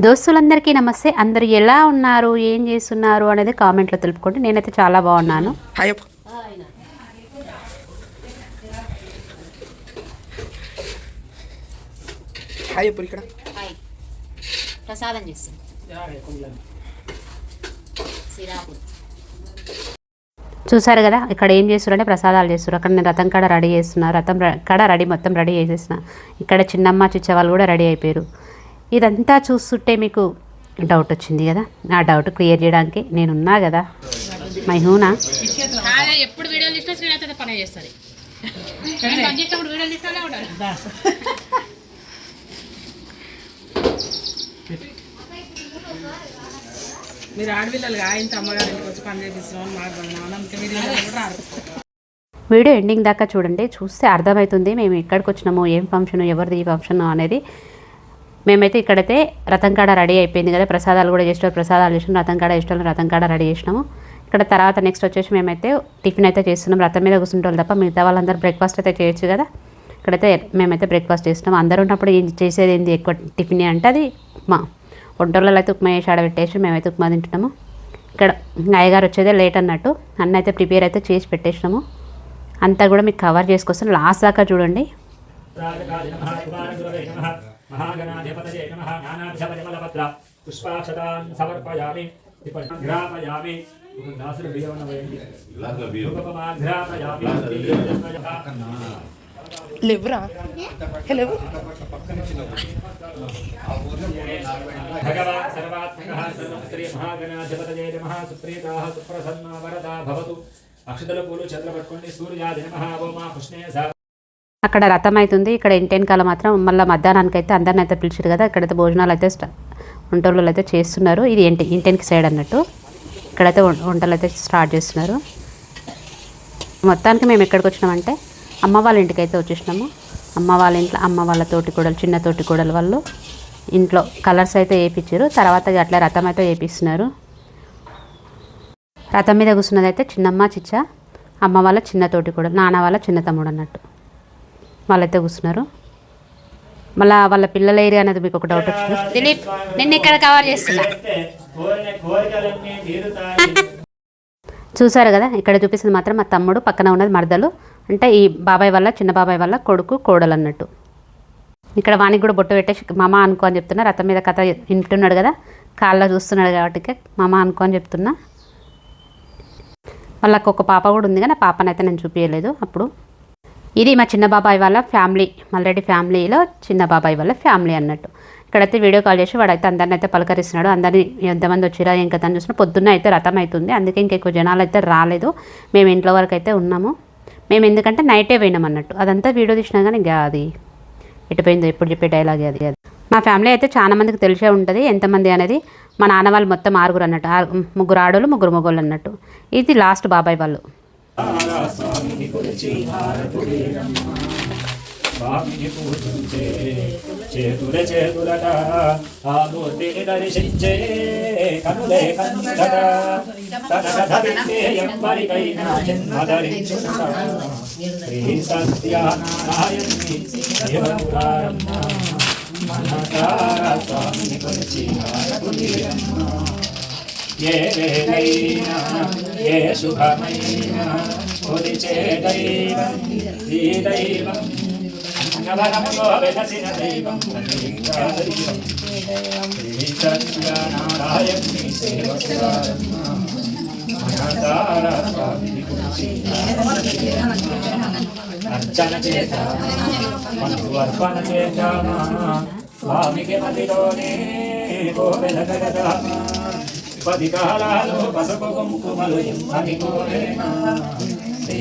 దోస్తులందరికీ నమస్తే. అందరు ఎలా ఉన్నారు? ఏం చేస్తున్నారు? అనేది కామెంట్లో తెలుపుకోండి. నేనైతే చాలా బాగున్నాను. ప్రసాదం చూసారు కదా ఇక్కడ ఏం చేస్తున్నారంటే ప్రసాదాలు చేస్తారు అక్కడ నేను రథం కాడ రెడీ చేస్తున్నా. రథం కాడ రెడీ మొత్తం రెడీ చేసేసిన. ఇక్కడ చిన్నమ్మ చిచ్చే వాళ్ళు కూడా రెడీ అయిపోయారు. ఇదంతా చూస్తుంటే మీకు డౌట్ వచ్చింది కదా? ఆ డౌట్ క్లియర్ చేయడానికి నేనున్నా కదా? మై హూనా ఎప్పుడు వీడియోలు శ్రీనాథ్ పని చేస్తుంది. మీరు అమ్మగారి ఇంటికి వచ్చి పని చేపిస్తున్నాం మాకు మీరు రారు వీడియో ఎండింగ్ దాకా చూడండి చూస్తే అర్థమవుతుంది మేము ఎక్కడికి వచ్చినాము ఏం ఫంక్షన్ ఎవరిది ఈ ఫంక్షన్ అనేది. మేమైతే ఇక్కడైతే రథం కాడ రెడీ అయిపోయింది కదా. ప్రసాదాలు కూడా చేసిన ప్రసాదాలు చేసినాం. రథం కాడ ఇష్టం రథం కాడ రెడీ చేసినాము. ఇక్కడ తర్వాత నెక్స్ట్ వచ్చేసి మేమైతే టిఫిన్ అయితే చేస్తున్నాం. రథం మీద కూర్చుంటాం తప్ప మిగతా వాళ్ళందరూ బ్రేక్ఫాస్ట్ అయితే చేయొచ్చు కదా. ఇక్కడైతే మేమైతే బ్రేక్ఫాస్ట్ చేస్తున్నాం. అందరూ ఉన్నప్పుడు ఏం చేసేది ఏంది? ఎక్కువ టిఫిన్ అంటే అది ఉప్మా. వంటలలో అయితే ఉప్మా వేసి ఆడబెట్టేసి మేమైతే ఉప్మా తింటున్నాము. ఇక్కడ అయ్యగారు వచ్చేదే లేట్ అన్నట్టు. అన్న అయితే ప్రిపేర్ అయితే చేసి పెట్టేసినాము. అంతా కూడా మీకు కవర్ చేసుకొస్తాను. లాస్ట్ దాకా చూడండి. గ్రాపయామి ఒక దాసుడు బియ్యం వేయండి ఉపమాఘ్రాపయామి. లేవురా? హలో. భగవాన్ సర్వాత్మకः సర్వం శ్రీ మహాగణాధిపతయే నమః. సుప్రీతాः సుప్రసన్నా వరదా భవతు. అక్షతల పూలు చేతులు పట్టుకోండి సూర్యాది నమః. ఓమా కృష్ణే అక్కడ రథం అవుతుంది ఇక్కడ ఇంటెనకాల మాత్రం మళ్ళీ మధ్యాహ్నానికి అయితే అందరిని అయితే పిలిచారు కదా. ఇక్కడైతే భోజనాలు అయితే వంటలు అయితే చేస్తున్నారు. ఇది ఇంటి ఇంటెన్కి సైడ్ అన్నట్టు. ఇక్కడైతే వంటలు అయితే స్టార్ట్ చేస్తున్నారు. మొత్తానికి మేము ఎక్కడికి వచ్చినామంటే అమ్మ వాళ్ళ ఇంటికి అయితే వచ్చేసినాము. అమ్మ వాళ్ళ ఇంట్లో అమ్మ వాళ్ళ తోటి కూడలు చిన్న తోటి కూడలు వాళ్ళు ఇంట్లో కలర్స్ అయితే వేయించారు తర్వాత అట్లా రథం అయితే వేపిస్తున్నారు. రథం మీద కూర్చున్నది అయితే చిన్నమ్మ చిచ్చ అమ్మ వాళ్ళ చిన్న తోటి కూడలు నాన్న వాళ్ళ చిన్న తమ్ముడు అన్నట్టు. వాళ్ళైతే కూర్చున్నారు. మళ్ళీ వాళ్ళ పిల్లల ఏరియా అనేది మీకు ఒక డౌట్ వచ్చింది? దిలీప్ నిన్న ఇక్కడ కవర్ చేస్తున్నా. చూసారు కదా ఇక్కడ చూపిస్తుంది మాత్రం మా తమ్ముడు పక్కన ఉన్నది మరదలు. అంటే ఈ బాబాయ్ వల్ల చిన్న బాబాయ్ వల్ల కొడుకు కోడలు అన్నట్టు. ఇక్కడ వానికి కూడా బొట్టు పెట్టేసి మామ అనుకో అని చెప్తున్నా రథం మీద కథ వింటున్నాడు కదా కాళ్ళ చూస్తున్నాడు కాబట్టి మామ అనుకో అని చెప్తున్నా. వాళ్ళకి ఒక పాప కూడా ఉంది కానీ ఆ పాపనైతే నేను చూపించలేదు అప్పుడు. ఇది మా చిన్న బాబాయ్ వాళ్ళ ఫ్యామిలీ మల్లరెడ్డి ఫ్యామిలీలో చిన్న బాబాయ్ వాళ్ళ ఫ్యామిలీ అన్నట్టు. ఇక్కడైతే వీడియో కాల్ చేసి వాడైతే అందరిని అయితే పలకరిస్తున్నాడు. అందరిని ఎంతమంది వచ్చిరా ఇంకా తను చూసిన పొద్దున్న అయితే రథం అవుతుంది అందుకే ఇంకా ఎక్కువ జనాలు అయితే రాలేదు. మేము ఇంట్లో వరకు అయితే ఉన్నాము. మేము ఎందుకంటే నైటే పోయినాం అన్నట్టు. అదంతా వీడియో తీసినా కానీ అది ఎటుపోయిందో ఎప్పుడు చెప్పే డైలాగ్ అది అది. మా ఫ్యామిలీ అయితే చాలా మందికి తెలిసే ఉంటుంది. ఎంతమంది అనేది మా నాన్న వాళ్ళు మొత్తం ఆరుగురు అన్నట్టు. ముగ్గురు ఆడోళ్ళు ముగ్గురు మొగోళ్ళు అన్నట్టు. ఇది లాస్ట్ బాబాయ్ వాళ్ళు. స్వామిని కొలిచి హారతుడేనమ్మా స్వామిని పూజించే చేతుల చేతులట ఆ మూర్తిని దర్శించే కనులే కనులట తనక ధరించే ఎవ్వరికైనా జన్మ ధరించుట శ్రీ సత్యనారాయణి దేవపురారమ్మ మనసారా స్వామిని కొలిచి హారతులిరమ్మ. ఏ వేళైనా ఏ శుభమైనా కొలిచే దైవం ఈ దైవం అంగవరములో వెలసిన దైవం ప్రతిగా దైవం శ్రీ అర్చన చేద్దామా మనకు అర్పణ చేద్దామా స్వామికి మదిలోనే కోవెల కడదామా పది కాలాలు పసుపు కుంకుమలు ఇమ్మని కోరేమా?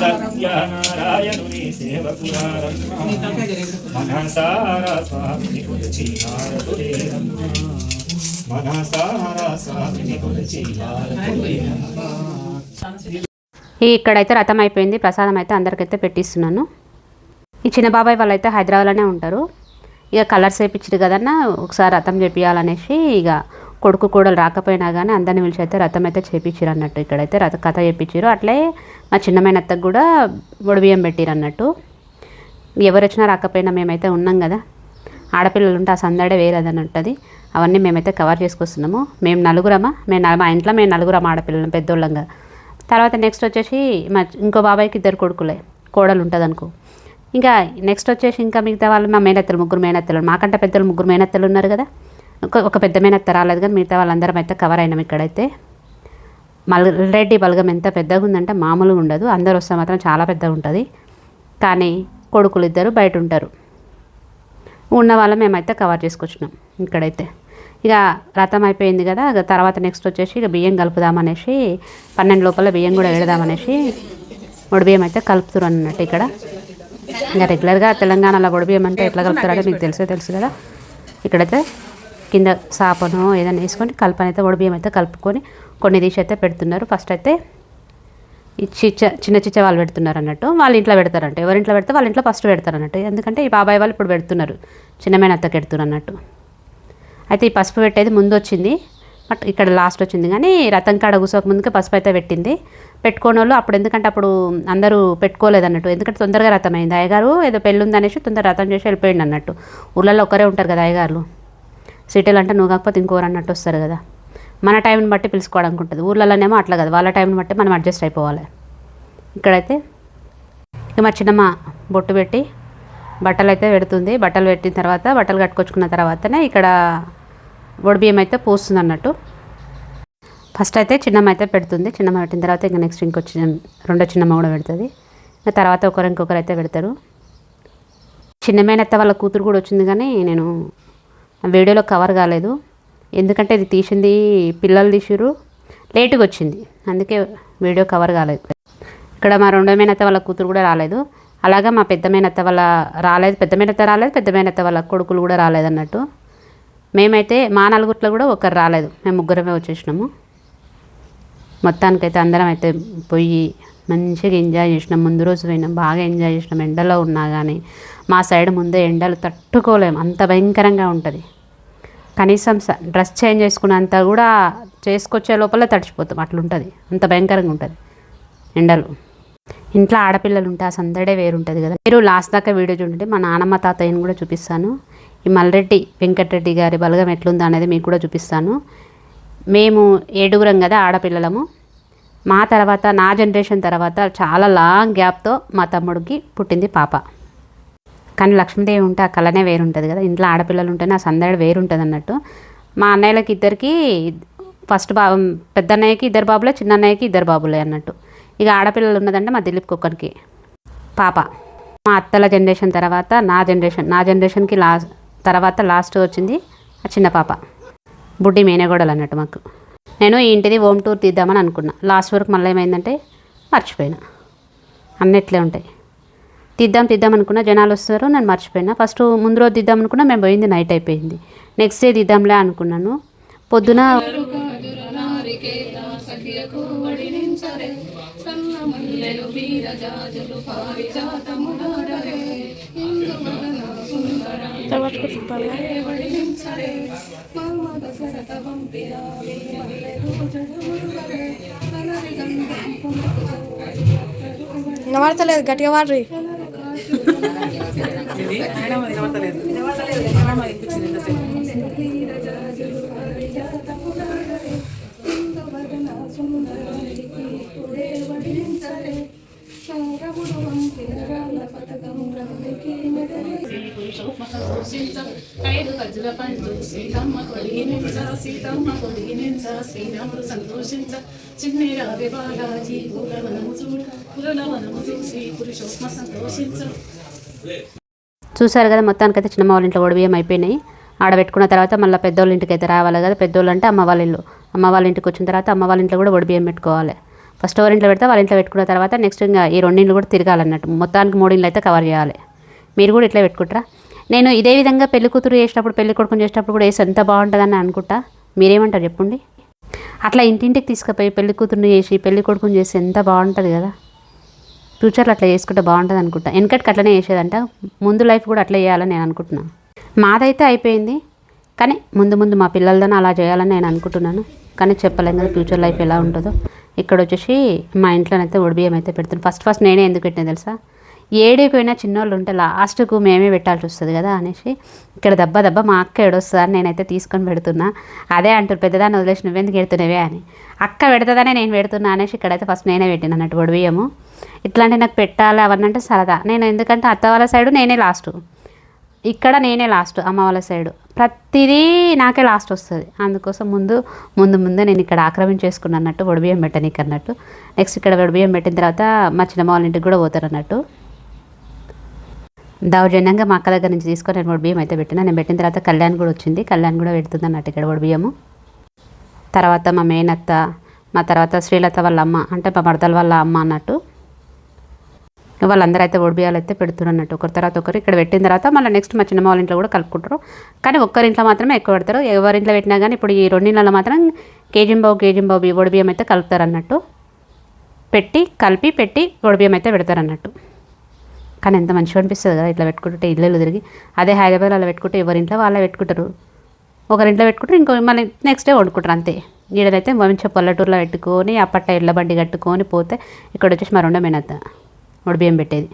సత్యనారాయణుని సేవకురారమ్మ మనసారా స్వామిని కొలిచి నారదులేరమ్మ మనసారా స్వామిని కొలిచి నారదులేరమ్మ ఈ ఇక్కడైతే రథం అయిపోయింది. ప్రసాదం అయితే అందరికైతే పెట్టిస్తున్నాను. ఈ చిన్న బాబాయ్ వాళ్ళు అయితే హైదరాబాద్లోనే ఉంటారు. ఇక కలర్స్ వేయించారు కదన్న ఒకసారి రథం చేపియాలనేసి ఇక కొడుకు కూడా రాకపోయినా కానీ అందరిని పిలిచి అయితే రథం అయితే చేపించారు అన్నట్టు. ఇక్కడైతే రథ కథ చేపించారు అట్లే మా చిన్నమైన అత్తకు కూడా బియ్యం పెట్టిరు అన్నట్టు. ఎవరు వచ్చినా రాకపోయినా మేమైతే ఉన్నాం కదా. ఆడపిల్లలు ఉంటే ఆ సందడే వేరేదని ఉంటుంది అవన్నీ మేమైతే కవర్ చేసుకొస్తున్నాము. మేము నలుగురమా? మేము మా ఇంట్లో మేము నలుగురం ఆడపిల్లలం పెద్దోళ్ళంగా తర్వాత నెక్స్ట్ వచ్చేసి మా ఇంకో బాబాయ్కి ఇద్దరు కొడుకులే. కోడలు ఉంటుంది అనుకో ఇంకా నెక్స్ట్ వచ్చేసి ఇంకా మిగతా వాళ్ళు మా మేనత్తలు ముగ్గురు మేనత్తలు. మాకంటే పెద్దలు ముగ్గురు మేనత్తలు ఉన్నారు కదా. ఒక ఒక పెద్ద రాలేదు కానీ మిగతా వాళ్ళందరం అయితే కవర్ అయినాం ఇక్కడైతే. మల్రెడ్డి బలగం ఎంత పెద్దగా ఉందంటే మామూలుగా ఉండదు. అందరు వస్తే మాత్రం చాలా పెద్దగా ఉంటుంది. కానీ కొడుకులు ఇద్దరు బయట ఉంటారు. ఉన్న వాళ్ళ మేమైతే కవర్ చేసుకొచ్చినాం ఇక్కడైతే. ఇక రథం అయిపోయింది కదా తర్వాత నెక్స్ట్ వచ్చేసి ఇక బియ్యం కలుపుదామనేసి పన్నెండు లోపల బియ్యం కూడా వేడదామనేసి వడి బియ్యం అయితే కలుపుతారు అన్నట్టు ఇక్కడ. ఇంకా రెగ్యులర్గా తెలంగాణలో వడి బియ్యం అంటే ఎట్లా కలుపుతారో మీకు తెలిసే తెలుసు కదా. ఇక్కడైతే కింద సాపను ఏదైనా వేసుకొని కలపని అయితే అయితే కలుపుకొని కొన్ని తీసి అయితే పెడుతున్నారు. ఫస్ట్ అయితే ఈ చిచ్చ చిన్న చిచ్చ వాళ్ళు పెడుతున్నారు అన్నట్టు. వాళ్ళ ఇంట్లో పెడతారంట. ఎవరి ఇంట్లో పెడితే వాళ్ళ ఇంట్లో ఫస్ట్ పెడతారు అన్నట్టు ఎందుకంటే ఈ బాబాయ్ వాళ్ళు ఇప్పుడు పెడుతున్నారు. చిన్నమైన అత్తకి పెడుతున్నారు అన్నట్టు. అయితే ఈ పసుపు పెట్టేది ముందు వచ్చింది. బట్ ఇక్కడ లాస్ట్ వచ్చింది. కానీ రథం కాడ కూసోక ముందుకే పసుపు అయితే పెట్టింది. పెట్టుకోని వాళ్ళు అప్పుడు ఎందుకంటే అప్పుడు అందరూ పెట్టుకోలేదు అన్నట్టు ఎందుకంటే తొందరగా రథం అయింది అయ్యగారు ఏదో పెళ్ళి ఉందనేసి తొందర రథం చేసి వెళ్ళిపోయింది అన్నట్టు. ఊళ్ళల్లో ఒకరే ఉంటారు కదా అయ్యగారు. సిటీలు అంటే నువ్వు కాకపోతే ఇంకోరు అన్నట్టు వస్తారు కదా. మన టైంని బట్టి పిలుచుకోవడానికి ఉంటుంది ఊర్లలోనేమో అట్లా కదా. వాళ్ళ టైంని బట్టి మనం అడ్జస్ట్ అయిపోవాలి. ఇక్కడైతే ఇక మా చిన్నమ్మ బొట్టు పెట్టి బట్టలు అయితే పెడుతుంది. బట్టలు పెట్టిన తర్వాత బట్టలు కట్టుకొచ్చుకున్న తర్వాతనే ఇక్కడ బియ్యం అయితే పోస్తుంది అన్నట్టు ఫస్ట్ అయితే చిన్నమ్మ అయితే పెడుతుంది. చిన్నమ్మ పెట్టిన తర్వాత ఇంకా నెక్స్ట్ ఇంకొచ్చి రెండో చిన్నమ్మ కూడా పెడుతుంది. ఇంకా తర్వాత ఒకరు ఇంకొకరు అయితే పెడతారు. చిన్నమైనత్త వాళ్ళ కూతురు కూడా వచ్చింది కానీ నేను వీడియోలో కవర్ కాలేదు. ఎందుకంటే ఇది తీసింది పిల్లలు తీసిరు లేటుగా వచ్చింది. అందుకే వీడియో కవర్ కాలేదు. ఇక్కడ మా రెండో మేనత్త వాళ్ళ కూతురు కూడా రాలేదు. అలాగే మా పెద్ద మేనత్త వాళ్ళ రాలేదు. పెద్ద మేనత్త రాలేదు. పెద్ద మేనత్త వాళ్ళ కొడుకులు కూడా రాలేదు అన్నట్టు. మేమైతే మా నలుగురిలో కూడా ఒకరు రాలేదు. మేము ముగ్గురమే వచ్చేసినాము. మొత్తానికైతే అందరం అయితే పోయి మంచిగా ఎంజాయ్ చేసినాం. ముందు రోజు పోయినాం. బాగా ఎంజాయ్ చేసినాం. ఎండలో ఉన్నా కానీ మా సైడ్ ముందే ఎండలు తట్టుకోలేము అంత భయంకరంగా ఉంటుంది. కనీసం స- డ్రెస్ చేంజ్ చేసుకున్నంత కూడా చేసుకొచ్చే లోపల తడిచిపోతాం. అట్లుంటుంది. అంత భయంకరంగా ఉంటుంది ఎండలు. ఇంట్లో ఆడపిల్లలు ఉంటే ఆ సందడే వేరుంటుంది కదా. మీరు లాస్ట్ దాకా వీడియో చూడండి. మా నానమ్మ తాతయ్యని కూడా చూపిస్తాను. ఈ మల్రెడ్డి వెంకటరెడ్డి గారి బలగం ఎట్లుందో అనేది మీకు కూడా చూపిస్తాను. మేము ఏడుగురం కదా ఆడపిల్లలము. మా తర్వాత నా జనరేషన్ తర్వాత చాలా లాంగ్ గ్యాప్తో మా తమ్ముడికి పుట్టింది పాప. కానీ లక్ష్మీదేవి ఉంటే ఆ కళనే వేరుంటుంది కదా. ఇంట్లో ఆడపిల్లలు ఉంటేనే ఆ సందడి వేరుంటుంది అన్నట్టు. మా అన్నయ్యలకి ఇద్దరికి ఫస్ట్ బాబు పెద్ద అన్నయ్యకి ఇద్దరు బాబులే చిన్న అన్నయ్యకి ఇద్దరు బాబులే అన్నట్టు. ఇక ఆడపిల్లలు ఉన్నదంటే మా దిలీప్ కుక్కర్కి. పాప. మా అత్తల జనరేషన్ తర్వాత నా జనరేషన్ నా జనరేషన్కి లాస్ట్ తర్వాత లాస్ట్ వచ్చింది ఆ చిన్న పాప. బుడ్డి మేనగోడలు అన్నట్టు మాకు. నేను ఈ ఇంటిది హోమ్ టూర్ తీద్దామని అనుకున్నా. లాస్ట్ వరకు మళ్ళీ ఏమైందంటే మర్చిపోయినా. అన్నిట్లే ఉంటాయి. తీద్దాం తీద్దాం అనుకున్న జనాలు వస్తారు. నేను మర్చిపోయినా. ఫస్ట్ ముందు రోజు తీద్దాం అనుకున్నా మేము పోయింది నైట్ అయిపోయింది. నెక్స్ట్ డే తీద్దాంలే అనుకున్నాను. పొద్దున వినబడతలేదు గట్టిగా వాడ్రి. మేడం అది వినబడతలేదు. పండు సీతమ్మ శ్రీరాముడు సంతోషించ చూసి పురుషోత్మ సంతోషించ చూసారు కదా మొత్తానికైతే చిన్నమ్మ వాళ్ళ ఇంట్లో ఓడిబియ్యం అయిపోయినాయి. ఆడ పెట్టుకున్న తర్వాత మళ్ళీ పెద్దోళ్ళ ఇంటికి అయితే రావాలి కదా పెద్దోళ్ళు అంటే అమ్మ వాళ్ళ ఇల్లు. అమ్మ వాళ్ళ ఇంటికి వచ్చిన తర్వాత అమ్మ వాళ్ళ ఇంట్లో కూడా ఒడిబియ్యం పెట్టుకోవాలి. ఫస్ట్ ఎవరి ఇంట్లో పెడితే వాళ్ళ ఇంట్లో పెట్టుకున్న తర్వాత నెక్స్ట్ ఇంకా ఈ రెండింళ్ళు కూడా తిరగాలన్నట్టు. మొత్తానికి మూడు ఇండ్లు అయితే కవర్ చేయాలి. మీరు కూడా ఇట్లా పెట్టుకుంటారా? నేను ఇదే విధంగా పెళ్ళి కూతురు చేసేటప్పుడు పెళ్ళి కొడుకుని చేసేటప్పుడు కూడా వేసి ఎంత బాగుంటుందని అనుకుంటా? మీరేమంటారు చెప్పండి. అట్లా ఇంటింటికి తీసుకుపోయి పెళ్ళి కూతురుని చేసి పెళ్ళి కొడుకుని చేసి ఎంత బాగుంటుంది కదా? ఫ్యూచర్లో అట్లా చేసుకుంటే బాగుంటుంది అనుకుంటా. వెనకటికి అట్లనే చేసేదంట. ముందు లైఫ్ కూడా అట్లా చేయాలని నేను అనుకుంటున్నాను మాదైతే అయిపోయింది. కానీ ముందు ముందు మా పిల్లలదని అలా చేయాలని నేను అనుకుంటున్నాను. కానీ చెప్పలేం కదా ఫ్యూచర్ లైఫ్ ఎలా ఉంటుందో. ఇక్కడ వచ్చేసి మా ఇంట్లోనైతే ఒడిబియ్యం అయితే పెడుతున్నాను ఫస్ట్ ఫస్ట్ నేనే ఎందుకు పెట్టినా తెలుసా? ఏడికి పోయినా చిన్నోళ్ళు ఉంటే లాస్ట్కు మేమే పెట్టాల్సి వస్తుంది కదా అనేసి ఇక్కడ దెబ్బ దెబ్బ మా అక్క ఏడొస్తుందని నేనైతే తీసుకొని పెడుతున్నా. అదే అంటారు పెద్దదాన్ని వదిలేసి నువ్వెందుకు ఎడుతున్నవే అని. అక్క పెడుతుందనే నేను పెడుతున్నా అనేసి ఇక్కడైతే ఫస్ట్ నేనే పెట్టిన అన్నట్టు ఒడిబియ్యము ఇట్లాంటి నాకు పెట్టాలి అవన్నీ అంటే సరదా. నేను ఎందుకంటే అత్త వాళ్ళ సైడు నేనే లాస్ట్. ఇక్కడ నేనే లాస్ట్ అమ్మ వాళ్ళ సైడు. ప్రతిదీ నాకే లాస్ట్ వస్తుంది. అందుకోసం ముందు ముందు ముందే నేను ఇక్కడ ఆక్రమించేసుకున్నట్టు అన్నట్టు వడిబియ్యం పెట్టనీకి అన్నట్టు. నెక్స్ట్ ఇక్కడ వడిబియ్యం పెట్టిన తర్వాత మా చిన్నమ్మ వాళ్ళ ఇంటికి కూడా పోతారు అన్నట్టు. దౌర్జన్యంగా మా అక్క దగ్గర నుంచి తీసుకొని నేను బియ్యం అయితే పెట్టిన. నేను పెట్టిన తర్వాత కళ్యాణ్ కూడా వచ్చింది. కళ్యాణ్ కూడా పెడుతుంది అన్నట్టు ఇక్కడ బియ్యము. తర్వాత మా మేనత్త మా తర్వాత శ్రీలత వాళ్ళ అమ్మ అంటే మా మరదల వాళ్ళ అమ్మ అన్నట్టు వాళ్ళందరూ అయితే ఒడిబియ్యాలు అయితే పెడుతున్నట్టు. అన్నట్టు ఒకరి తర్వాత ఒకరు ఇక్కడ పెట్టిన తర్వాత మళ్ళీ నెక్స్ట్ మా చిన్నమ్మ వాళ్ళ ఇంట్లో కూడా కలుపుకుంటారు. కానీ ఒక్కరింట్లో మాత్రమే ఎక్కువ పెడతారు. ఎవరింట్లో పెట్టినా కానీ ఇప్పుడు ఈ రెండింట్లో మాత్రం కేజీంబావు కేజీంబావు బి ఒడిబియ్యం అయితే కలుపుతారు అన్నట్టు. పెట్టి కలిపి పెట్టి ఒడిబియ్యం అయితే పెడతారు అన్నట్టు. కానీ ఎంత మంచిగా అనిపిస్తుంది కదా ఇట్లా పెట్టుకుంటే ఇల్లు తిరిగి. అదే హైదరాబాద్ అలా పెట్టుకుంటే ఎవరింట్లో వాళ్ళే పెట్టుకుంటారు. ఒకరింట్లో పెట్టుకుంటారు ఇంకో మళ్ళీ నెక్స్ట్ డే వండుకుంటారు అంతే. ఈడనైతే మంచిగా పల్లెటూరులో పెట్టుకొని అప్పట్ట ఇళ్ళ బండి కట్టుకొని పోతే ఇక్కడ వచ్చేసి మరొండ రెండో మేనత్త బియ్యం పెట్టేది.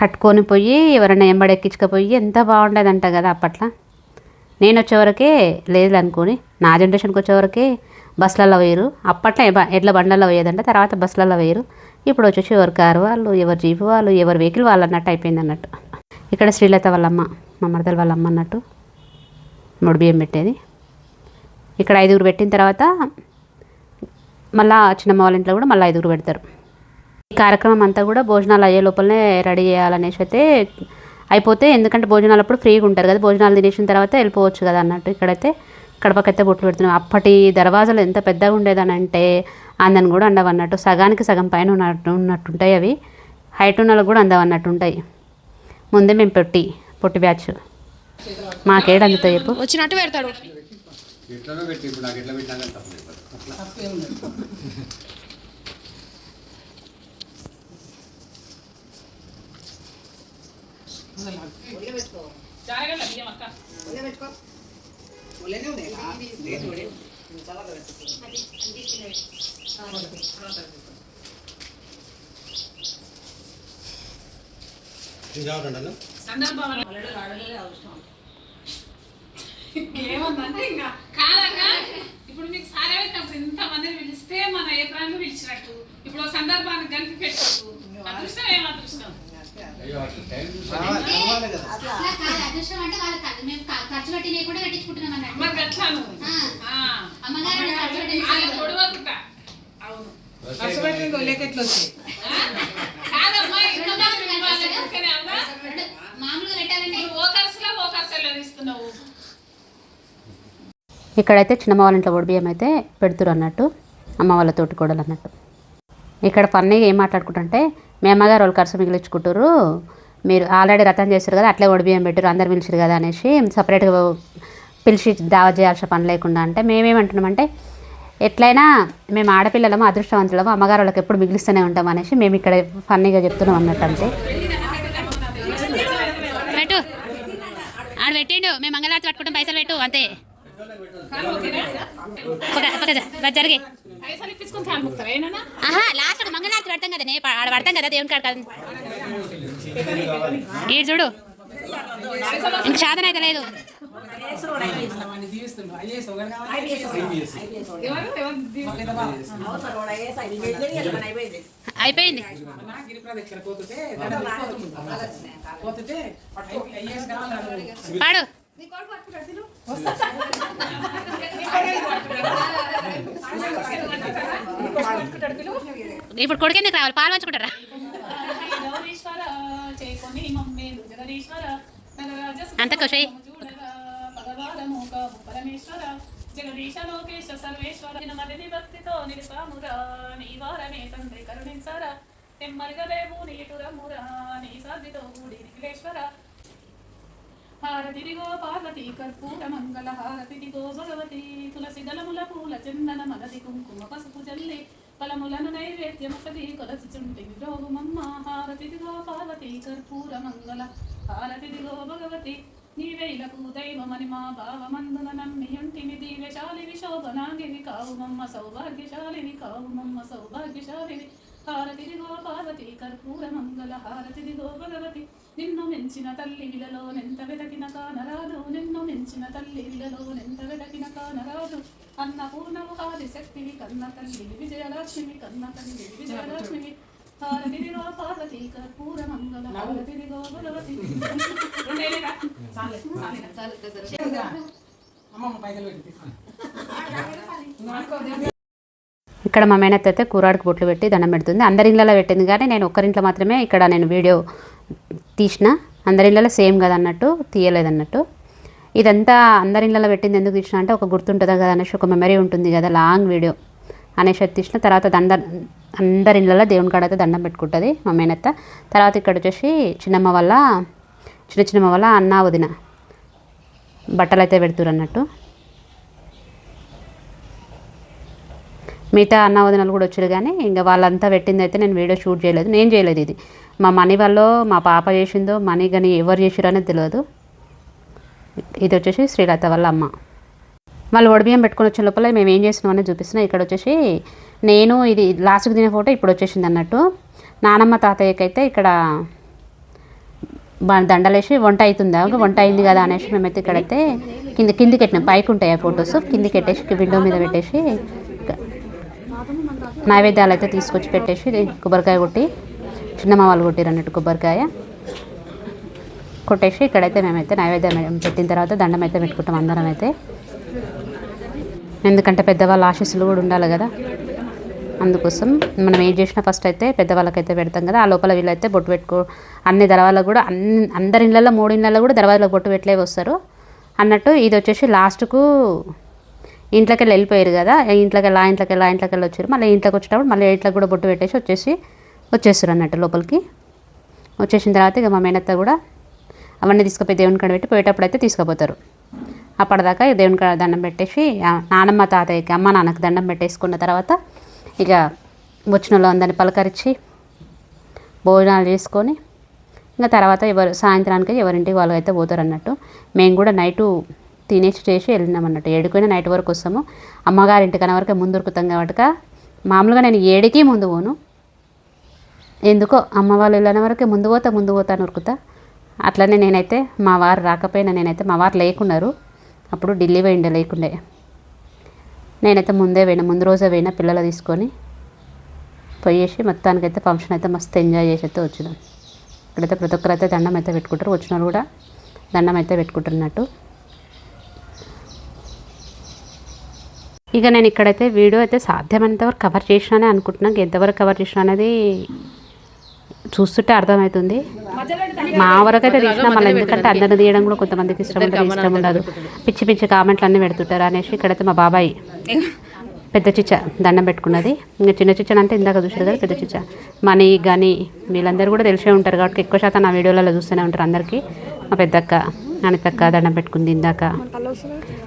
కట్టుకొని పోయి ఎవరైనా ఎంబడి ఎక్కించకపోయి ఎంత బాగుండేదంట కదా అప్పట్లో. నేను వచ్చేవరకే లేదు అనుకొని నా జనరేషన్కి వచ్చేవరకే బస్సులలో వేయరు అప్పట్లో ఎడ్ల బండ్లలో వేయదంట తర్వాత బస్సులలో వేయరు ఇప్పుడు వచ్చేసి ఎవరు కారు వాళ్ళు ఎవరు జీపు వాళ్ళు ఎవరు వెహికల్ వాళ్ళు అన్నట్టు అయిపోయింది అన్నట్టు. ఇక్కడ శ్రీలత వాళ్ళమ్మ మా మరదలు వాళ్ళమ్మ అన్నట్టు మూడు బియ్యం పెట్టేది. ఇక్కడ ఐదుగురు పెట్టిన తర్వాత మళ్ళా చిన్నమ్మ వాళ్ళ ఇంట్లో కూడా మళ్ళీ ఐదుగురు పెడతారు. ఈ కార్యక్రమం అంతా కూడా భోజనాలు అయ్యే లోపలనే రెడీ చేయాలనేసి అయితే అయిపోతే ఎందుకంటే భోజనాలు అప్పుడు ఫ్రీగా ఉంటారు కదా భోజనాలు తినేసిన తర్వాత వెళ్ళిపోవచ్చు కదా అన్నట్టు ఇక్కడైతే. కడపకైతే బొట్లు పెడుతున్నాం. అప్పటి దర్వాజాలు ఎంత పెద్దగా ఉండేదనంటే అందని కూడా అందం అన్నట్టు. సగానికి సగం పైన ఉన్నట్టు ఉన్నట్టుంటాయి అవి. హైట్ ఉన్న కూడా అందం అన్నట్టు ఉంటాయి ముందే మేము పొట్టి పొట్టి బ్యాచ్. మాకేడు అందుతాయి చెప్పు. వచ్చినట్టు పెడతాడు. పెట్టి ఇప్పుడు ఇంకా మీకు సారే పెట్టినప్పుడు ఇంత మందిని పిలిస్తే మన ఏ ప్రాణులు పిలిచినట్టు? ఇప్పుడు ఓ సందర్భానికి కలిపి పెట్టు అదృష్టం ఏం అదృష్టం? ఖర్చు పెట్టినవి కూడా పెట్టించుకుంటున్నాం అన్నట్టు. అమ్మగారు అవును. వచ్చాయి ఇక్కడైతే చిన్నమ్మ వాళ్ళ ఇంట్లో బియ్యం అయితే పెడుతురు అన్నట్టు అమ్మ వాళ్ళ తోటి కోడలు అన్నట్టు. ఇక్కడ ఫన్నీగా ఏం మాట్లాడుకుంటుంటే మీ అమ్మగారు వాళ్ళు ఖర్చు మిగిలించుకుంటారు మీరు ఆల్రెడీ రతం చేశారు కదా అట్లే బియ్యం పెట్టారు అందరు పిలిచారు కదా అనేసి సపరేట్గా పిలిచి దావా చేయాల్సిన పని లేకుండా అంటే మేమేమంటున్నామంటే ఎట్లయినా మేము ఆడపిల్లలము అదృష్టవంతులము అమ్మగారు వాళ్ళకి ఎప్పుడు మిగిలిస్తూనే ఉంటాం అనేసి మేము ఇక్కడ ఫన్నీగా చెప్తున్నాం అన్నట్టు అంతే పెట్టు. ఆడ పెట్టిండు. మేము మంగళారతి పట్టుకుంటాం పైసలు పెట్టు అంతే. జరిగే. ఆహా లాస్ట్ మంగళారతి పెడతాం కదా నే ఆడ పడతాం కదా దేవుని కాడ కదా. ఈడు చూడు. ఇంక సాధన అయితే లేదు. అయిపోయింది. పాడు. ఇప్పుడు కొడుకెందుకు రావాలి? పాలు పంచుకుంటారా? అంత ఖుషి. చూడగా భగవానమోక పరమేశ్వర. జగదీశ లోకేశ సర్వేశ్వర. మదిని భక్తితో నిలిపామురా నీ వారమే తండ్రి కరుణించరా. నెమ్మరిగలేము నీటురమురా. నీ సాధితో కూడి నిఖిలేశ్వర. హారతిరిగో పార్వతి కర్పూర మంగళ హారతిరిగో భగవతి. తులసి దళముల పూల చందన మలది కుంకుమ పసుపు జల్లి. ఫలములను నైవేద్యముపది కొలసిచుంటి రోగుమమ్మ హారతిదిగో పార్వతి కర్పూర మంగళ హారతిదిగో భగవతి. నీవేలకు దైవమని మా భావమందున నమ్మియుంటిమి దివ్యశాలివి శోభనాంగివి కావు మమ్మ సౌభాగ్యశాలివి కావు మమ్మ సౌభాగ్యశాలివి హారతిదిగో పార్వతి కర్పూర మంగళ హారతిదిగో భగవతి నిన్ను మించిన తల్లి విలలో నెంత వెదకిన కానరాదు. నిన్ను మించిన తల్లి విలలో నెంత వెదకిన కానరాదు. అన్నపూర్ణము హారి శక్తివి కన్న తల్లి విజయలక్ష్మి కన్న తల్లి విజయలక్ష్మి. హారతిదిగో పార్వతి కర్పూర మంగళ హారతిదిగో భగవతి ఇక్కడ మా మేనత్త అయితే కూరాడికి బొట్లు పెట్టి దండం పెడుతుంది. అందరి ఇళ్ళలో పెట్టింది కానీ నేను ఒక్కరింట్లో మాత్రమే ఇక్కడ నేను వీడియో తీసిన. అందరి ఇళ్ళలో సేమ్ కదా అన్నట్టు తీయలేదన్నట్టు. ఇదంతా అందరి ఇళ్ళలో పెట్టింది ఎందుకు తీసిన అంటే ఒక గుర్తుంటుందా కదా అనేసి ఒక మెమరీ ఉంటుంది కదా లాంగ్ వీడియో అనేసి తీసిన. తర్వాత దండ అందరి ఇళ్ళలో దేవుని కాడ అయితే దండం పెట్టుకుంటుంది మా మేనత్త. తర్వాత ఇక్కడ వచ్చేసి చిన్నమ్మ వల్ల చిన్న చిన్నమ్మ వల్ల అన్న వదిన. బట్టలు అయితే పెడుతురు అన్నట్టు. మిగతా అన్న వదినలు కూడా వచ్చారు కానీ ఇంకా వాళ్ళంతా పెట్టింది అయితే నేను వీడియో షూట్ చేయలేదు. నేను చేయలేదు ఇది. మా మనీ వాళ్ళు మా పాప చేసిందో మనీ కానీ ఎవరు చేసిరో అనేది తెలియదు ఇది వచ్చేసి శ్రీలత వాళ్ళ అమ్మ. వాళ్ళు ఒడిబియ్యం పెట్టుకొని వచ్చే లోపల మేము ఏం చేసినాం అనేది చూపిస్తున్నాం. ఇక్కడ వచ్చేసి నేను ఇది లాస్ట్కి తినే ఫోటో ఇప్పుడు వచ్చేసింది అన్నట్టు. నానమ్మ తాతయ్యకి అయితే ఇక్కడ దండలేసి వంట అవుతుందా వంట అయింది కదా అనేసి మేమైతే ఇక్కడైతే కింద కిందికి పెట్టినాం పైకి ఉంటాయి ఆ ఫొటోస్ కిందికి పెట్టేసి విండో మీద పెట్టేసి నైవేద్యాలు అయితే తీసుకొచ్చి పెట్టేసి కొబ్బరికాయ కొట్టి చిన్నమ్మ వాళ్ళు కొట్టారు అన్నట్టు కొబ్బరికాయ. కొట్టేసి ఇక్కడైతే మేమైతే నైవేద్యం పెట్టిన తర్వాత దండం అయితే పెట్టుకుంటాం అందరం అయితే. ఎందుకంటే పెద్దవాళ్ళ ఆశీస్సులు కూడా ఉండాలి కదా. అందుకోసం మనం ఏం చేసినా ఫస్ట్ అయితే పెద్దవాళ్ళకైతే పెడతాం కదా ఆ లోపల వీళ్ళైతే బొట్టు పెట్టుకో అన్ని దర్వాలకు కూడా అన్ని అందరి ఇళ్ళల్లో మూడు ఇళ్ళల్లో కూడా దర్వాజలకు బొట్టు పెట్టలే వస్తారు. అన్నట్టు ఇది వచ్చేసి లాస్ట్కు ఇంట్లోకి వెళ్ళి వెళ్ళిపోయారు కదా ఇంట్లోకి వెళ్ళి ఆ ఇంట్లోకి వెళ్ళి ఆ ఇంట్లోకి వెళ్ళి వచ్చారు. మళ్ళీ ఇంట్లోకి వచ్చేటప్పుడు మళ్ళీ ఇంట్లోకి కూడా బొట్టు పెట్టేసి వచ్చేసి వచ్చేస్తారు అన్నట్టు లోపలికి. వచ్చేసిన తర్వాత ఇక మా మేనత్త కూడా అవన్నీ తీసుకుపోయి దేవుని కాడ పెట్టి పోయేటప్పుడు అయితే తీసుకుపోతారు. అప్పటిదాకా దేవుని కాడ దండం పెట్టేసి నానమ్మ తాతయ్యకి అమ్మ నాన్నకి దండం పెట్టేసుకున్న తర్వాత ఇక వచ్చిన వాళ్ళు అందరిని పలకరించి భోజనాలు చేసుకొని ఇంకా తర్వాత ఎవరు సాయంత్రానికి ఎవరింటికి వాళ్ళు అయితే పోతారు అన్నట్టు మేము కూడా నైటు తినేసి చేసి వెళ్ళినాం అన్నట్టు ఏడుకైనా నైట్ వరకు వస్తాము. అమ్మగారింటి కన్నా వరకు ముందు ఉరుకుతాం కాబట్టి మామూలుగా నేను ఏడికి ముందు పోను. ఎందుకో అమ్మ వాళ్ళు వెళ్ళిన వరకే ముందు పోతా ముందు పోతా ఉరుకుతా. అట్లనే నేనైతే మా వారు రాకపోయినా నేనైతే మా వారు లేకున్నారు. అప్పుడు ఢిల్లీ పోయిండే లేకుండే. నేనైతే ముందే పోయినా ముందు రోజే పోయినా పిల్లలు తీసుకొని పోయేసి మొత్తానికైతే ఫంక్షన్ అయితే మస్తు ఎంజాయ్ చేసి అయితే వచ్చినాం. ఇక్కడైతే ప్రతి ఒక్కరు అయితే దండం అయితే పెట్టుకుంటారు. వచ్చిన కూడా దండం అయితే పెట్టుకుంటున్నట్టు. ఇక నేను ఇక్కడైతే వీడియో అయితే సాధ్యమైనంత వరకు కవర్ చేసినానే అనుకుంటున్నాను ఎంతవరకు కవర్ చేసిన అనేది చూస్తుంటే అర్థమవుతుంది. మా వరకు అయితే తీసినా మళ్ళీ ఎందుకంటే అందరిని తీయడం కూడా కొంతమందికి ఇష్టం ఉంటుంది ఇష్టం ఉండదు. పిచ్చి పిచ్చి కామెంట్లు అన్నీ పెడుతుంటారు అనేసి ఇక్కడైతే మా బాబాయ్ పెద్ద చిచ్చ దండం పెట్టుకున్నది. ఇంకా చిన్న చిచ్చన్ అంటే ఇందాక చూసారు కదా పెద్ద చిచ్చ. మనీ కానీ వీళ్ళందరూ కూడా తెలిసే ఉంటారు కాబట్టి ఎక్కువ శాతం నా వీడియోలలో చూస్తూనే ఉంటారు అందరికీ. మా పెద్దక్క అనితక్క దండం పెట్టుకుంది ఇందాక.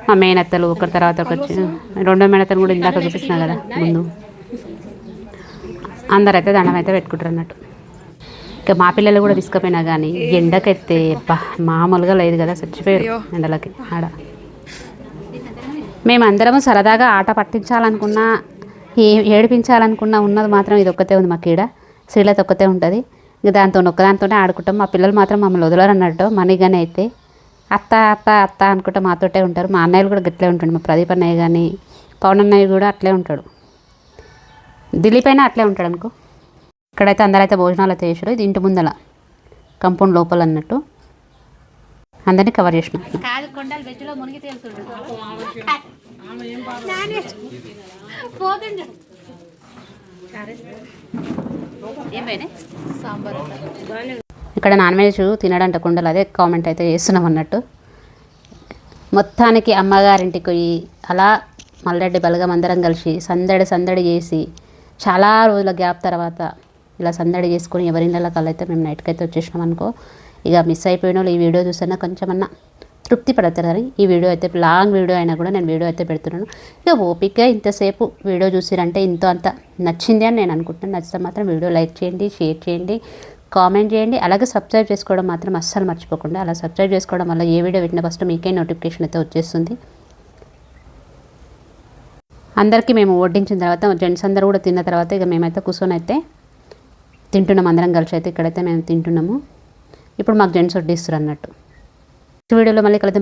మా మేనత్తలు ఒకరి తర్వాత ఒకరు వచ్చి రెండో మేనత్తలు కూడా ఇందాక చూపించిన కదా ముందు. అందరైతే దండం అయితే పెట్టుకుంటారు అన్నట్టు. ఇక మా పిల్లలు కూడా తీసుకుపోయినా కానీ ఎండకైతే మామూలుగా లేదు కదా చచ్చిపోయారు ఎండలకి ఆడ. మేమందరము సరదాగా ఆట పట్టించాలనుకున్నా ఏ ఏడిపించాలనుకున్నా ఉన్నది మాత్రం ఇది ఒక్కతే ఉంది మాకు క్రీడ. శ్రీలత ఒక్కతే ఉంటుంది. ఇక దాంతో ఒక్కదానితోనే ఆడుకుంటాం. మా పిల్లలు మాత్రం మమ్మల్ని వదలరు అన్నట్టు మనీగానే అయితే అత్త అత్త అత్త అనుకుంటే మాతోటే ఉంటారు. మా అన్నయ్యలు కూడా గట్లే ఉంటాడు మా ప్రదీప్ అన్నయ్య కానీ పవన్ అన్నయ్య కూడా అట్లే ఉంటాడు. దిలీప్ అయినా అట్లే ఉంటాడు అనుకో. ఇక్కడైతే అందరైతే భోజనాలు అయితే చేసారు ఇది ఇంటి ముందల కంపౌండ్ లోపల అన్నట్టు. అందరినీ కవర్ చేసిన. ఇక్కడ నాన్ వెజ్ తినడంట కుండలు అదే కామెంట్ అయితే చేస్తున్నాం అన్నట్టు. మొత్తానికి అమ్మగారింటికి పోయి అలా మల్లెడ్డి బలగం అందరం కలిసి సందడి సందడి చేసి చాలా రోజుల గ్యాప్ తర్వాత ఇలా సందడి చేసుకొని ఎవరిళ్ళకి అయితే మేము నైట్కి అయితే వచ్చేసినాం అనుకో ఇక మిస్ అయిపోయిన వాళ్ళు ఈ వీడియో చూసినా కొంచెమన్నా తృప్తి పడతారని ఈ వీడియో అయితే లాంగ్ వీడియో అయినా కూడా నేను వీడియో అయితే పెడుతున్నాను. ఇక ఓపిక ఇంతసేపు వీడియో చూసిరంటే ఇంతో అంత నచ్చింది అని నేను అనుకుంటున్నాను. నచ్చితే మాత్రం వీడియో లైక్ చేయండి షేర్ చేయండి కామెంట్ చేయండి. అలాగే సబ్స్క్రైబ్ చేసుకోవడం మాత్రం అస్సలు మర్చిపోకుండా అలా సబ్స్క్రైబ్ చేసుకోవడం వల్ల ఏ వీడియో పెట్టిన ఫస్ట్ మీకే నోటిఫికేషన్ అయితే వచ్చేస్తుంది. అందరికీ మేము వడ్డించిన తర్వాత జెంట్స్ అందరూ కూడా తిన్న తర్వాత ఇక మేమైతే కూర్చొని అయితే తింటున్నాం. అందరం కలిసి అయితే ఇక్కడైతే మేము తింటున్నాము. ఇప్పుడు మాకు జెంట్స్ వడ్డిస్తారు అన్నట్టు. వీడియోలో మళ్ళీ కలిసి